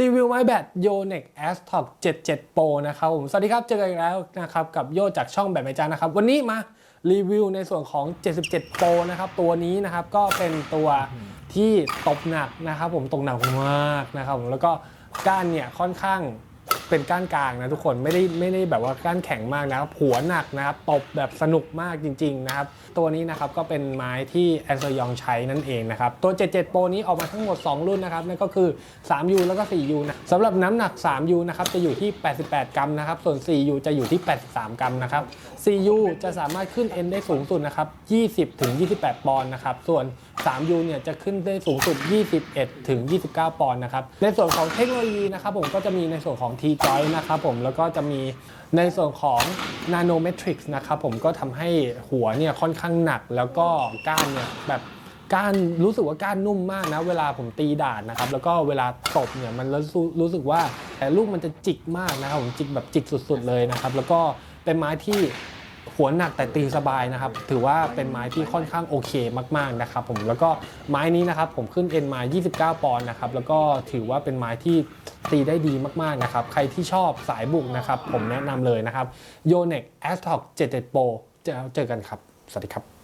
รีวิวไม้แบตโยเน็กแอสท็อก77 Pro นะครับผม สวัสดีครับ เจอกันอีกแล้วนะครับ กับโยจากช่องแบตไมจานะครับ วันนี้มารีวิวในส่วนของ 77 Pro นะครับ ตัวนี้นะครับก็เป็นตัวที่ตบหนักนะครับผมตกหนักมากนะครับผมแล้วก็ก้านเนี่ยค่อนข้าง เป็นก้านกลางนะทุกคนไม่ได้ไม่ได้แบบว่าก้านแข็งมากนะครับหัวหนักนะครับตบแบบสนุกมากจริงๆนะครับตัวนี้นะครับก็เป็นไม้ที่แอนเซยองใช้นั่นเองนะครับตัว 77 Pro นี้ออกมาทั้งหมด 2 รุ่นนะครับนั่นก็คือ 3U แล้วก็ 4U นะสำหรับน้ำหนัก 3U นะครับจะอยู่ที่ 88 กรัมนะครับส่วน 4U จะอยู่ที่ 83 กรัมนะครับ 4U จะสามารถขึ้น N ได้สูงสุดนะครับ 20ถึง28 ปอนด์นะครับส่วน 3U เนี่ยจะขึ้นได้สูงสุด 21 ถึง 29 ปอนด์นะครับ ในส่วนของเทคโนโลยีนะครับผมก็จะมีในส่วนของ T-Joint นะครับผมแล้วก็จะมีในส่วนของ Nanometrics นะครับผมก็ทำให้หัวเนี่ยค่อนข้างหนักแล้วก็ก้านเนี่ยแบบก้านรู้สึกว่าก้านนุ่มมากนะ เวลาผมตีดาดนะครับ แล้วก็เวลาตบเนี่ยมันรู้สึกรู้สึกว่าแต่ลูกมันจะจิกมากนะครับผมจิกแบบจิกสุด ๆ เลยนะครับ แล้วก็เป็นไม้ที่ หัวหนักแต่ตีสบายนะครับ ถือว่าเป็นไม้ที่ค่อนข้างโอเคมากๆนะครับผมแล้วก็ไม้นี้นะครับผมขึ้นเอ็นมา 29 ปอนด์นะครับแล้วก็ถือว่าเป็นไม้ที่ตีได้ดีมากๆนะครับใครที่ชอบสายบุกนะครับผมแนะนำเลยนะครับ Yonex a s t o c 77 Pro เจอเจอกันครับ สวัสดีครับ